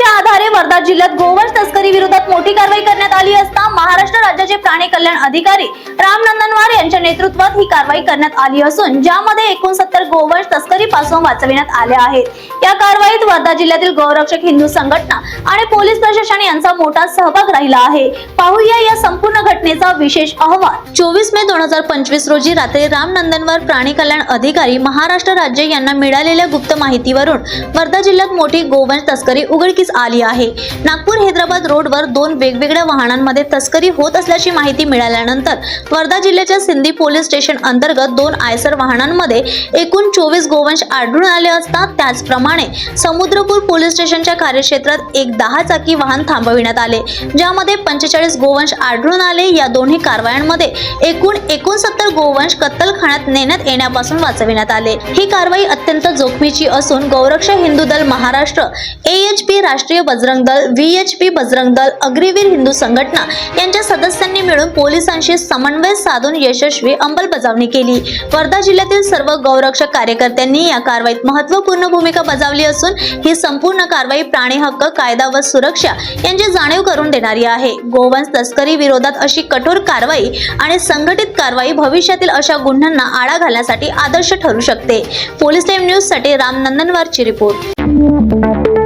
माहितीच्या आधारे वर्धा जिल्ह्यात गोवंश तस्करी विरोधात मोठी कारवाई करण्यात आली असता महाराष्ट्र राज्याचे प्राणी कल्याण अधिकारी राम नंदनवार यांच्या नेतृत्वात ही कारवाई करण्यात आली असून ज्यामध्ये एकोणसत्तर गोवंश तस्करी पासून वाचविण्यात आले आहेत. या कारवाईत वर्धा जिल्ह्यातील गौरक्षक हिंदू संघटना आणि पोलीस प्रशासन यांचा मोठा सहभाग राहिला आहे. पाहूया या संपूर्ण घटनेचा विशेष अहवाल. चोवीस मे दोन हजार पंचवीस रोजी रात्री राम नंदनवार प्राणी कल्याण अधिकारी महाराष्ट्र राज्य यांना मिळालेल्या गुप्त माहितीवरून वर्धा जिल्ह्यात मोठी गोवंश तस्करी उघडकीस आली आहे. नागपूर हैदराबाद रोडवर दोन वेगवेगळ्या वाहनांमध्ये तस्करी होत असल्याची माहिती मिळाल्यानंतर वर्धा जिल्ह्याच्या सिंधी पोलीस स्टेशन अंतर्गत दोन आयसर वाहनांमध्ये एकूण चोवीस गोवंश आढळून आले असतात त्याचप्रमाणे समुद्रपूर पोलीस स्टेशनच्या कार्यक्षेत्रात एक दहा चाकी वाहन थांबविण्यात आले ज्यामध्ये पंचेचाळीस गोवंश आढळून आले. या दोन्ही कारवायांमध्ये एकूण एकोणसत्तर गोवंश कत्तलखान्यात नेण्यात येण्यापासून वाचविण्यात आले. ही कारवाई अत्यंत जोखमीची असून गौरक्ष हिंदू दल महाराष्ट्र ए एच पी राष्ट्रीय बजरंग दल व्हीएचपी बजरंग दल अग्रिवीर हिंदू संघटना यांच्या सदस्यांनी मिळून पोलिसांशी समन्वय साधून यशस्वी अंमलबजावणी केली. वर्धा जिल्ह्यातील सर्व गौरक्षक कार्यकर्त्यांनी या कारवाईत महत्त्वपूर्ण भूमिका बजावली असून ही संपूर्ण कारवाई प्राणी हक्क कायदा व सुरक्षा यांची जाणीव करून देणारी आहे. गोवंश तस्करी विरोधात अशी कठोर कारवाई आणि संघटित कारवाई भविष्यातील अशा गुन्ह्यांना आळा घालण्यासाठी आदर्श ठरू शकते. पोलीस टाइम न्यूजसाठी राम नंदनवारची रिपोर्ट.